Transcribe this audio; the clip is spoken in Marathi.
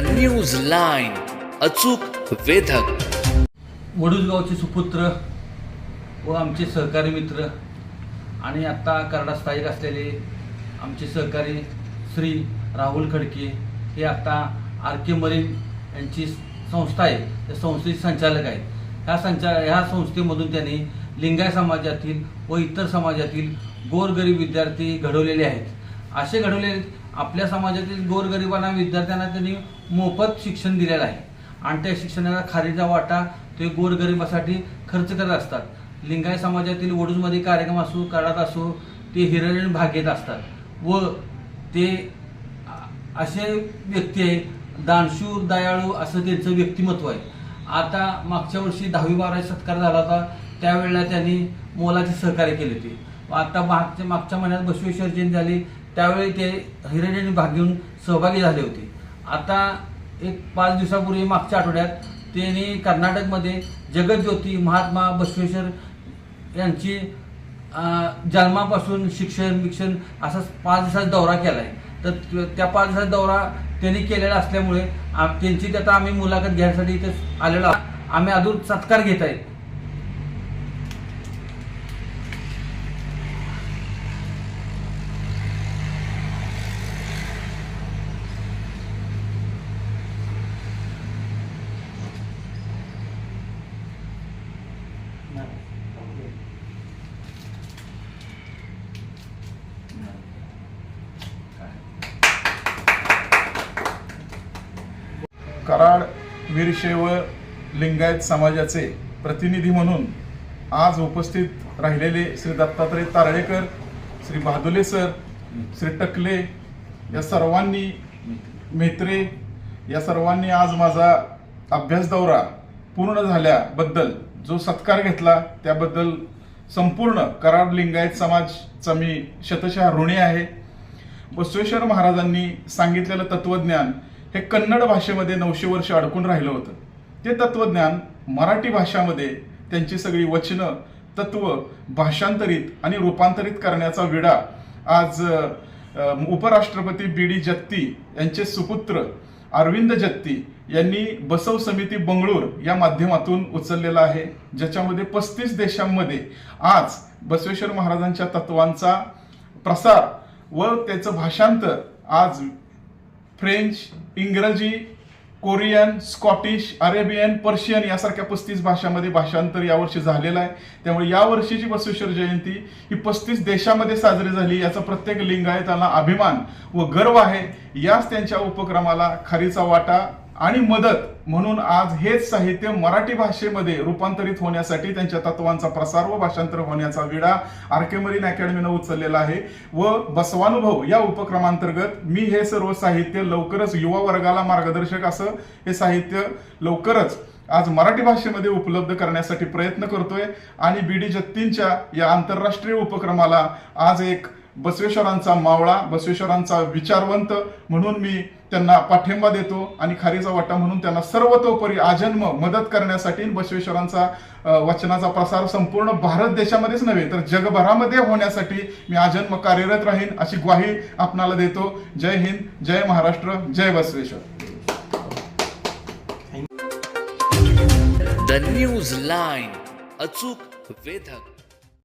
न्यूज लाईन अचूक वेधक. वडूजगावचे सुपुत्र व आमचे सहकारी मित्र आणि आत्ता करडा स्थायिक असलेले आमचे सहकारी श्री राहुल खडके हे आत्ता आर के मरीन यांची संस्था आहे. त्या संस्थेचे संचालक आहेत. ह्या संचा ह्या संस्थेमधून त्यांनी लिंगाय समाजातील व इतर समाजातील गोरगरीब विद्यार्थी घडवलेले आहेत. असे घडवलेले आपल्या समाजातील गोरगरिबांना विद्यार्थ्यांना त्यांनी मोफत शिक्षण दिलेलं आहे. आणि त्या शिक्षणाचा खारीचा वाटा ते गोरगरिबासाठी खर्च करत असतात. लिंगाय समाजातील वडूजमध्ये कार्यक्रम असो काढत असो ते हिरण भाग घेत असतात. व ते असे व्यक्ती आहे दानशूर दयाळू असं त्यांचं व्यक्तिमत्व आहे. आता मागच्या वर्षी दहावी बारावी सत्कार झाला होता. त्यावेळेला त्यांनी मोलाचे सहकार्य केले होते. व आता मागच्या मागच्या महिन्यात बसवेश्वर जयंती झाली. त्यावेळी ते हिरण भाग घेऊन सहभागी झाले होते. आता एक पाच दिवसापूर्वी मागच्या आठवड्यात त्यांनी कर्नाटकमध्ये जगज्योती महात्मा बसवेश्वर यांची जन्मापासून शिक्षण विक्षण असा पाच दिवसाचा दौरा केला आहे तर त्या पाच दिवसाचा दौरा त्यांनी केलेला असल्यामुळे त्यांची त्याचा आम्ही मुलाखत घेण्यासाठी इथे आलेलो आहोत. आम्ही अजून सत्कार घेत आहे कराड वीरशैव लिंगायत समाजाचे प्रतिनिधी म्हणून आज उपस्थित राहिलेले श्री दत्तात्रय तारळेकर श्री बहादुले सर श्री टकले या सर्वांनी मेत्रे या सर्वांनी आज माझा अभ्यास दौरा पूर्ण झाल्याबद्दल जो सत्कार घेतला त्याबद्दल संपूर्ण कराड लिंगायत समाजचा मी शतशः ऋणी आहे. बसवेश्वर महाराजांनी सांगितलेलं तत्वज्ञान हे कन्नड भाषेमध्ये नऊशे वर्ष अडकून राहिलं होतं. ते तत्वज्ञान मराठी भाषामध्ये त्यांची सगळी वचनं तत्व भाषांतरित आणि रूपांतरित करण्याचा विडा आज उपराष्ट्रपती बी डी जत्ती यांचे सुपुत्र अरविंद जत्ती यांनी बसव समिती बंगळूर या माध्यमातून उचललेला आहे. ज्याच्यामध्ये पस्तीस देशांमध्ये आज बसवेश्वर महाराजांच्या तत्वांचा प्रसार व त्याचं भाषांतर आज फ्रेंच इंग्रजी कोरियन स्कॉटिश अरेबियन पर्शियन यासारख्या पस्तीस भाषांमध्ये भाषांतर यावर्षी झालेलं आहे. त्यामुळे यावर्षीची बसवेश्वर जयंती ही पस्तीस देशामध्ये साजरी झाली. याचा प्रत्येक लिंगायताला अभिमान व गर्व आहे. याच त्यांच्या उपक्रमाला खारीचा वाटा आणि मदत म्हणून आज हेच साहित्य मराठी भाषेमध्ये रूपांतरित होण्यासाठी त्यांच्या तत्वांचा प्रसार व भाषांतर होण्याचा विडा आर मरीन अकॅडमीनं उचललेला आहे. व बसवानुभव या उपक्रमांतर्गत मी हे सर्व साहित्य लवकरच युवा वर्गाला मार्गदर्शक असं हे साहित्य लवकरच आज मराठी भाषेमध्ये उपलब्ध करण्यासाठी प्रयत्न करतोय. आणि बी डी जत्तींच्या या आंतरराष्ट्रीय उपक्रमाला आज एक बसवेश्वरांचा मावळा बसवेश्वरांचा विचारवंत म्हणून मी त्यांना पाठिंबा देतो आणि खारीचा वाटा म्हणून त्यांना सर्वतोपरी आजन्म मदत करण्यासाठी बसवेश्वरांचा वचनाचा प्रसार संपूर्ण भारत देशामध्येच नव्हे तर जगभरामध्ये होण्यासाठी मी आजन्म कार्यरत राहीन अशी ग्वाही आपणाला देतो. जय हिंद जय महाराष्ट्र जय बसवेश्वर. द न्यूज लाईन अचूक वेधक.